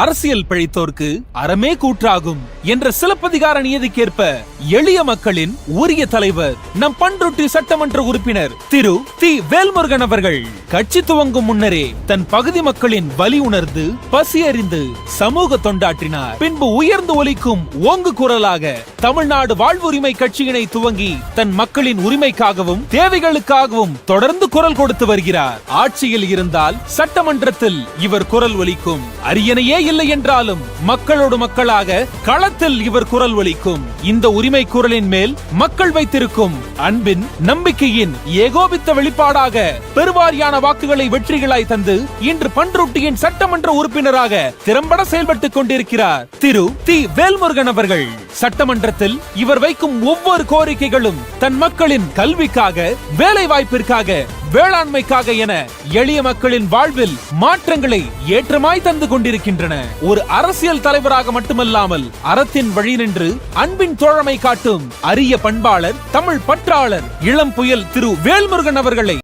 அரசியல் பிழைத்தோர்க்கு அறமே கூற்றாகும் என்ற சிலப்பதிகார நியதிக்கேற்ப எளிய மக்களின் உரிய தலைவர் நம் பன்ருட்டி சட்டமன்ற உறுப்பினர் திரு தி வேல்முருகன் அவர்கள். கட்சி துவங்கும் முன்னரே தன் பகுதி மக்களின் வலி உணர்ந்து பசி அறிந்து சமூக தொண்டாற்றினார். பின்பு உயர்ந்து ஒலிக்கும் ஓங்கு குரலாக தமிழ்நாடு வாழ்வுரிமை கட்சியினை துவங்கி தன் மக்களின் உரிமைக்காகவும் தேவைகளுக்காகவும் தொடர்ந்து குரல் கொடுத்து வருகிறார். ஆட்சியில் இருந்தால் சட்டமன்றத்தில் இவர் குரல் ஒலிக்கும். அரியணையே இல்லை என்றாலும் மக்களோடு மக்களாக களத்தில் இவர் குரல் ஒலிக்கும். இந்த உரிமை குரலின் மேல் மக்கள் வைத்திருக்கும் அன்பின் நம்பிக்கையின் ஏகோபித்த வெளிப்பாடாக பெருவாரியான வாக்குகளை வெற்றிகளாய் தந்து இன்று பன்ருட்டியின் சட்டமன்ற உறுப்பினராக திறம்பட செயல்பட்டுக் கொண்டிருக்கிறார். திரு. தி. வேல்முருகன் அவர்கள். சட்டமன்றத்தில் இவர் வைக்கும் ஒவ்வொரு கோரிக்கைகளும் தன் மக்களின் கல்விக்காக வேலை வாய்ப்பிற்காக வேளாண்மைக்காக என எளிய மக்களின் வாழ்வில் மாற்றங்களை ஏற்றமாய் தந்து கொண்டிருக்கின்றன. ஒரு அரசியல் தலைவராக மட்டுமல்லாமல் அறத்தின் வழி நின்று அன்பின் தோழமை காட்டும் அரிய பண்பாளர் தமிழ் பற்றாளர் இளம் புயல் திரு வேல்முருகன் அவர்களை